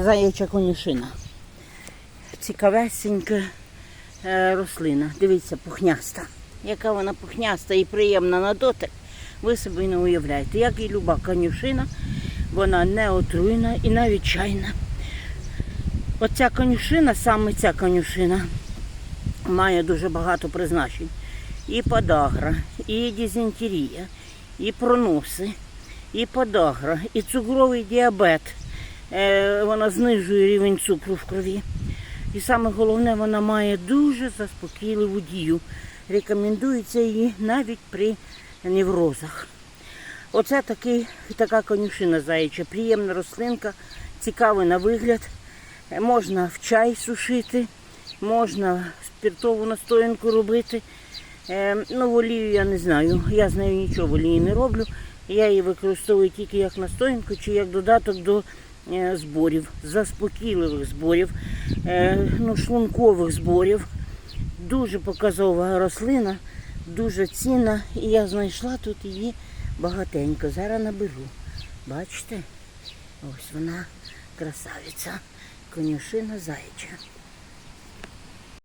заяча конюшина. Цікавесенька е, рослина. Дивіться, пухняста. Яка вона пухняста і приємна на дотик, ви собі не уявляєте. Як і люба конюшина, вона не отруєна і навіть чайна. Оця конюшина, саме ця конюшина, має дуже багато призначень. І подагра, і дизентерія, і проноси, і подагра, і цукровий діабет. Е, Вона знижує рівень цукру в крові. І саме головне, вона має дуже заспокійливу дію. Рекомендується її навіть при неврозах. Оце такий, така конюшина заяча, приємна рослинка, цікавий на вигляд. Е, Можна в чай сушити, можна спиртову настоянку робити. Е, ну, в я не знаю. Я з нею нічого в олії не роблю. Я її використовую тільки як настоянку чи як додаток до зборів, заспокійливих зборів, е, ну, шлункових зборів. Дуже показова рослина, дуже цінна. І я знайшла тут її багатенько. Зараз наберу. Бачите? Ось вона красавиця. Конюшина заяча.